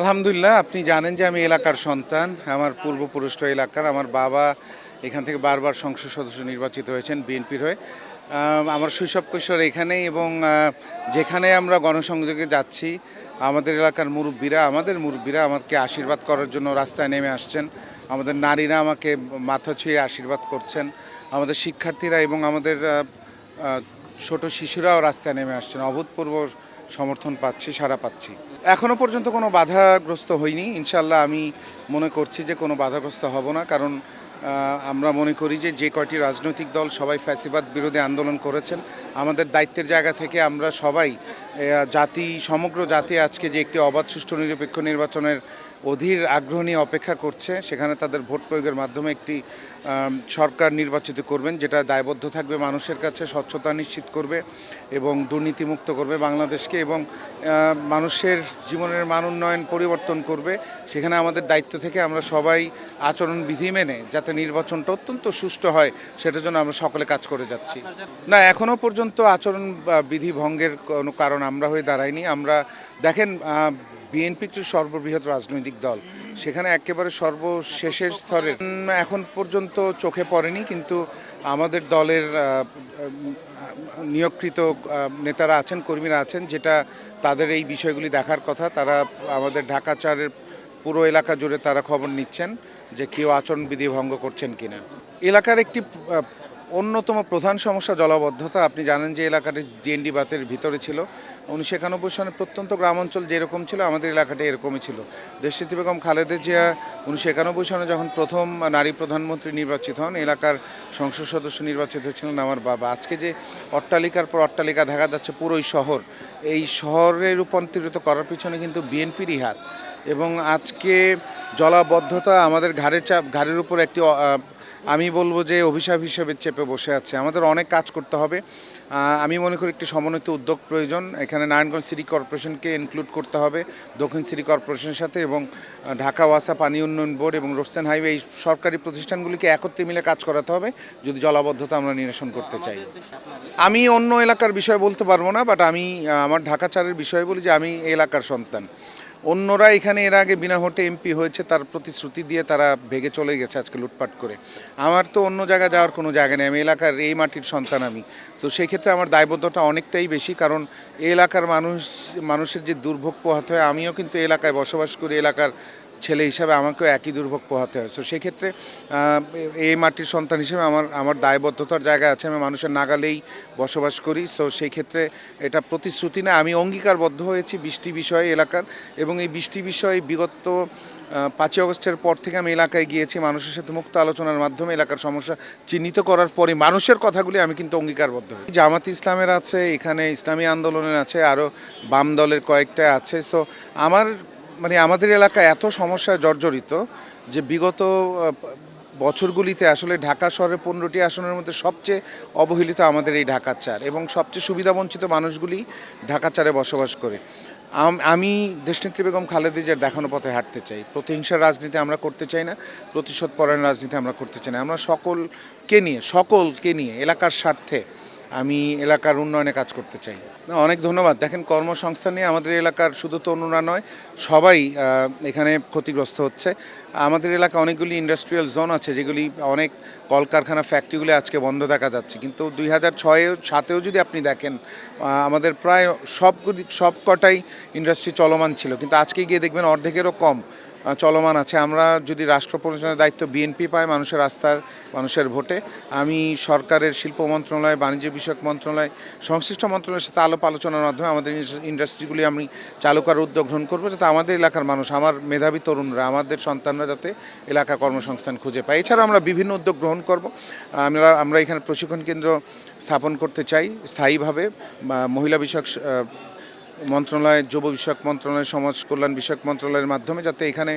আলহামদুলিল্লাহ, আপনি জানেন যে আমি এলাকার সন্তান। আমার পূর্বপুরুষ এলাকার, আমার বাবা এখান থেকে বারবার সংসদ সদস্য নির্বাচিত হয়েছেন বিএনপির হয়ে। আমার শৈশব কৈশোর এখানেই এবং যেখানে আমরা গণসংযোগে যাচ্ছি, আমাদের এলাকার মুরব্বীরা, আমাদের মুরব্বীরা আমাকে আশীর্বাদ করার জন্য রাস্তায় নেমে আসছেন। আমাদের নারীরা আমাকে মাথা ছুঁয়ে আশীর্বাদ করছেন। আমাদের শিক্ষার্থীরা এবং আমাদের ছোট শিশুরাও রাস্তায় নেমে আসছেন। অভূতপূর্ব সমর্থন পাচ্ছি সারা পাচ্ছি। এখনও পর্যন্ত কোনো বাধাগ্রস্ত হইনি। ইনশাল্লাহ আমি মনে করছি যে কোনো বাধাগ্রস্ত হব না, কারণ আমরা মনে করি যে যে কয়টি রাজনৈতিক দল সবাই ফ্যাসিবাদ বিরোধী আন্দোলন করেছেন। আমাদের দায়িত্বের জায়গা থেকে আমরা সবাই জাতি, সমগ্র জাতি আজকে যে একটি অবাধ, সুষ্ঠু, নিরপেক্ষ নির্বাচনের অধীর আগ্রহ নিয়ে অপেক্ষা করছে। সেখানে তাদের ভোট প্রয়োগের মাধ্যমে একটি সরকার নির্বাচিত করবেন, যেটা দায়বদ্ধ থাকবে, মানুষের কাছে স্বচ্ছতা নিশ্চিত করবে এবং দুর্নীতিমুক্ত করবে বাংলাদেশকে এবং মানুষের জীবনের মান উন্নয়ন পরিবর্তন করবে। সেখানে আমাদের দায়িত্ব থেকে আমরা সবাই আচরণবিধি মেনে যাতে নির্বাচনটা অত্যন্ত সুষ্ঠু হয়, সেটার জন্য আমরা সকলে কাজ করে যাচ্ছি। না এখনও পর্যন্ত আচরণ বিধি ভঙ্গের কোনো কারণ আমরা হয়ে দাঁড়াইনি আমরা, দেখেন বিএনপি তো সর্ববৃহৎ রাজনৈতিক দল। সেখানে একেবারে সর্বশেষের স্তরের। এখন পর্যন্ত চোখে পড়েনি, কিন্তু আমাদের দলের নিয়োগকৃত নেতারা আছেন, কর্মীরা আছেন, যেটা তাদের এই বিষয়গুলি দেখার কথা। তারা আমাদের ঢাকা চারের পুরো এলাকা জুড়ে তারা খবর নিচ্ছেন যে কেউ আচরণবিধি ভঙ্গ করছেন কিনা। এলাকার একটি অন্যতম প্রধান সমস্যা জলাবদ্ধতা। আপনি জানেন যে এলাকাটি ডিএনডি বাতের ভিতরে ছিল। উনিশশো একানব্বই সনে প্রত্যন্ত গ্রাম অঞ্চল যেরকম ছিল, আমাদের এলাকাটা এরকমই ছিল। দেশনীতি বেগম খালেদা জিয়া উনিশশো একানব্বই সনে যখন প্রথম নারী প্রধানমন্ত্রী নির্বাচিত হন, এলাকার সংসদ সদস্য নির্বাচিত হয়েছিলেন আমার বাবা। আজকে যে অট্টালিকার পর অট্টালিকা দেখা যাচ্ছে পুরোই শহর। এই শহরে রূপান্তরিত করার পিছনে কিন্তু বিএনপিরই হাত। এবং আজকে জলাবদ্ধতা আমাদের ঘাড়ের চাপ, ঘাড়ের উপর একটি আমি বলব যে অভিশাপ হিসেবে চেপে বসে আছে। আমাদের অনেক কাজ করতে হবে। আমি মনে করি একটি সমন্বিত উদ্যোগ প্রয়োজন। এখানে নারায়ণগঞ্জ সিটি কর্পোরেশনকে ইনক্লুড করতে হবে দক্ষিণ সিটি কর্পোরেশনের সাথে এবং ঢাকা ওয়াসা পানি উন্নয়ন বোর্ড এবং রোস্তেন হাইওয়ে এই সরকারি প্রতিষ্ঠানগুলিকে একত্রে মিলে কাজ করাতে হবে। যদি জলাবদ্ধতা আমরা নিরসন করতে চাই। আমি অন্য এলাকার বিষয় বলতে পারব না বাট আমি আমার ঢাকা চারের বিষয় বলি যে আমি এলাকার সন্তান। অন্যরা এখানে এর আগে বিনা ভোটে এমপি হয়েছে, তার প্রতিশ্রুতি দিয়ে তারা ভেগে চলে গেছে আজকে লুটপাট করে। আমার তো অন্য জায়গায় যাওয়ার কোনো জায়গা নেই, আমি এলাকার এই মাটির সন্তান আমি। তো সেক্ষেত্রে আমার দায়বদ্ধতা অনেকটাই বেশি, কারণ এলাকার মানুষ, মানুষের যে দুর্ভোগ পোহাতে হয়, আমিও কিন্তু এলাকায় বসবাস করি, এলাকার ছেলে হিসাবে আমাকেও একই দুর্ভোগ পোহাতে হয়। তো সেই ক্ষেত্রে এই মাটির সন্তান হিসেবে আমার আমার দায়বদ্ধতার জায়গা আছে, আমি মানুষের নাগালেই বসবাস করি। সো সেই ক্ষেত্রে এটা প্রতিশ্রুতি না, আমি অঙ্গীকারবদ্ধ হয়েছি বৃষ্টি বিষয়ে এলাকার এবং এই বৃষ্টি বিষয়ে বিগত পাঁচই আগস্টের পর থেকে আমি এলাকায় গিয়েছি, মানুষের সাথে মুক্ত আলোচনার মাধ্যমে এলাকার সমস্যা চিহ্নিত করার পরে মানুষের কথাগুলি আমি কিন্তু অঙ্গীকারবদ্ধ হই। জামাত ইসলামের আছে, এখানে ইসলামী আন্দোলনের আছে আরও বাম দলের কয়েকটা আছে। সো আমার মানে আমাদের এলাকা এত সমস্যায় জর্জরিত যে বিগত বছরগুলিতে আসলে ঢাকা শহরের পনেরোটি আসনের মধ্যে সবচেয়ে অবহেলিত আমাদের এই ঢাকা চার এবং সবচেয়ে সুবিধাবঞ্চিত মানুষগুলি ঢাকা চারে বসবাস করে। আমি দেশনেত্রী বেগম খালেদা জিয়ার দেখানো পথে হাঁটতে চাই। প্রতিহিংসার রাজনীতি আমরা করতে চাই না প্রতিশোধ পরায়ণ রাজনীতি আমরা করতে চাই না। আমরা সকলকে নিয়ে সকলকে নিয়ে, এলাকার স্বার্থে আমি এলাকার উন্নয়নে কাজ করতে চাই। না, অনেক ধন্যবাদ। দেখেন কর্মসংস্থান নিয়ে আমাদের এলাকার শুধু তরুণরা নয় সবাই এখানে ক্ষতিগ্রস্ত হচ্ছে। আমাদের এলাকা অনেকগুলি ইন্ডাস্ট্রিয়াল জোন আছে যেগুলি অনেক কলকারখানা ফ্যাক্টরিগুলি আজকে বন্ধ দেখা যাচ্ছে। কিন্তু দুই হাজার ছয়েও সাতেও যদি আপনি দেখেন আমাদের প্রায় সবগুলি সব কটাই ইন্ডাস্ট্রি চলমান ছিল। কিন্তু আজকে গিয়ে দেখবেন অর্ধেকেরও কম। চলমান আছে। আমরা যদি রাষ্ট্র পরিচালনার দায়িত্ব বিএনপি পায় মানুষের আস্থার, মানুষের ভোটে, আমি সরকারের শিল্প মন্ত্রণালয়, বাণিজ্য বিষয়ক মন্ত্রণালয়, সংশ্লিষ্ট মন্ত্রণালয়ের সাথে আলোপ আলোচনার মাধ্যমে আমাদের ইন্ডাস্ট্রিগুলি আমি চালু করার উদ্যোগ গ্রহণ করব যাতে আমাদের এলাকার মানুষ, আমার মেধাবী তরুণরা, আমাদের সন্তানরা যাতে এলাকা কর্মসংস্থান খুঁজে পায়। এছাড়া আমরা বিভিন্ন উদ্যোগ গ্রহণ করব। আমরা আমরা এখানে প্রশিক্ষণ কেন্দ্র স্থাপন করতে চাই স্থায়ীভাবে মহিলা বিষয়ক মন্ত্রণালয়, যুব বিষয়ক মন্ত্রণালয়, সমাজ কল্যাণ বিষয়ক মন্ত্রণালয়ের মাধ্যমে যাতে এখানে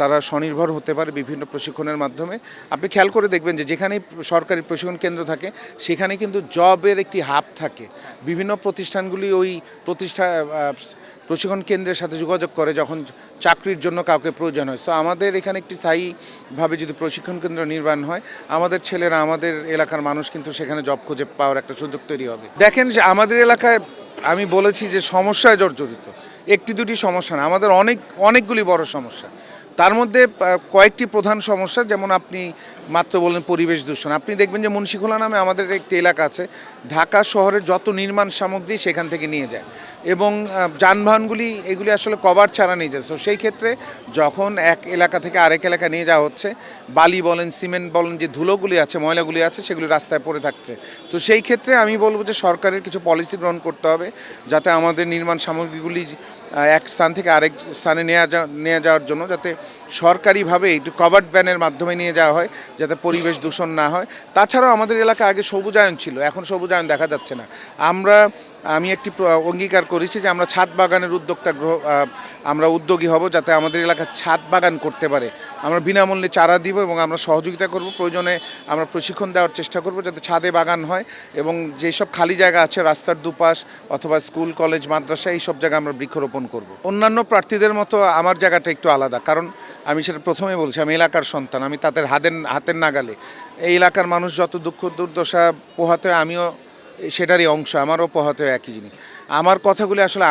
তারা স্বনির্ভর হতে পারে বিভিন্ন প্রশিক্ষণের মাধ্যমে। আপনি খেয়াল করে দেখবেন যে যেখানেই সরকারি প্রশিক্ষণ কেন্দ্র থাকে, সেখানে কিন্তু জবের একটি হাব থাকে। বিভিন্ন প্রতিষ্ঠানগুলি ওই প্রতিষ্ঠা প্রশিক্ষণ কেন্দ্রের সাথে যোগাযোগ করে যখন চাকরির জন্য কাউকে প্রয়োজন হয়। সো আমাদের এখানে একটি স্থায়ীভাবে যদি প্রশিক্ষণ কেন্দ্র নির্মাণ হয়, আমাদের ছেলেরা, আমাদের এলাকার মানুষ কিন্তু সেখানে জব খুঁজে পাওয়ার একটা সুযোগ তৈরি হবে। দেখেন যে আমাদের এলাকায় আমি বলেছি যে সমস্যায় জর্জরিত। একটি দুটি সমস্যা না আমাদের অনেক অনেকগুলি বড় সমস্যা। তার মধ্যে কয়েকটি প্রধান সমস্যা, যেমন আপনি মাত্র বললেন পরিবেশ দূষণ। আপনি দেখবেন যে মুন্সিখোলা নামে আমাদের একটি এলাকা আছে, ঢাকা শহরের যত নির্মাণ সামগ্রী সেখান থেকে নিয়ে যায় এবং যানবাহনগুলি, এগুলি আসলে কভার ছাড়া নিয়ে যায়। তো সেই ক্ষেত্রে যখন এক এলাকা থেকে আরেক এলাকা নিয়ে যাওয়া হচ্ছে, বালি বলেন, সিমেন্ট বলেন, যে ধুলোগুলি আছে, ময়লাগুলি আছে, সেগুলি রাস্তায় পড়ে থাকছে। তো সেই ক্ষেত্রে আমি বলব যে সরকারের কিছু পলিসি গ্রহণ করতে হবে, যাতে আমাদের নির্মাণ সামগ্রীগুলি এক স্থান থেকে আরেক স্থানে নিয়ে যাওয়ার জন্য যাতে সরকারিভাবে একটু কভার্ড ভ্যানের মাধ্যমে নিয়ে যাওয়া হয়, যাতে পরিবেশ দূষণ না হয়। তাছাড়াও আমাদের এলাকা আগে সবুজায়ন ছিল, এখন সবুজায়ন দেখা যাচ্ছে না। আমরা আমি একটি অঙ্গীকার করেছি যে আমরা ছাদ বাগানের উদ্যোক্তা আমরা উদ্যোগী হব যাতে আমাদের এলাকায় ছাদ বাগান করতে পারে। আমরা বিনামূল্যে চারা দিব এবং আমরা সহযোগিতা করব। প্রয়োজনে আমরা প্রশিক্ষণ দেওয়ার চেষ্টা করব যাতে ছাদে বাগান হয় এবং যেসব খালি জায়গা আছে, রাস্তার দুপাশ অথবা স্কুল, কলেজ, মাদ্রাসা, এই সব জায়গায় আমরা বৃক্ষরোপণ করব। অন্যান্য প্রার্থীদের মতো আমার জায়গাটা একটু আলাদা। কারণ আমি সেটা প্রথমে বলছি, আমি এলাকার সন্তান, আমি তাদের হাতের হাতের নাগালে। এই এলাকার মানুষ যত দুঃখ, দুর্দশা পোহাতে আমিও সেটারই অংশ আমারও পোহাতে একই জিনিস। আমার কথাগুলি আসলে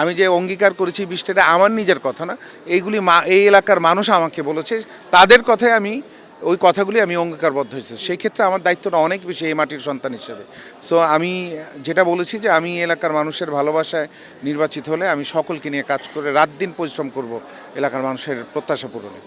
আমি যে অঙ্গীকার করেছি বিষয়টা আমার নিজের কথা না। এইগুলি মা, এই এলাকার মানুষ আমাকে বলেছে, তাদের কথায় আমি, ওই কথাগুলি আমি অঙ্গীকারবদ্ধ হয়েছে। সেই ক্ষেত্রে আমার দায়িত্বটা অনেক বেশি এই মাটির সন্তান হিসেবে। সো আমি যেটা বলেছি যে, আমি এলাকার মানুষের ভালোবাসায় নির্বাচিত হলে আমি সকলকে নিয়ে কাজ করে রাত দিন পরিশ্রম করব এলাকার মানুষের প্রত্যাশা পূরণে।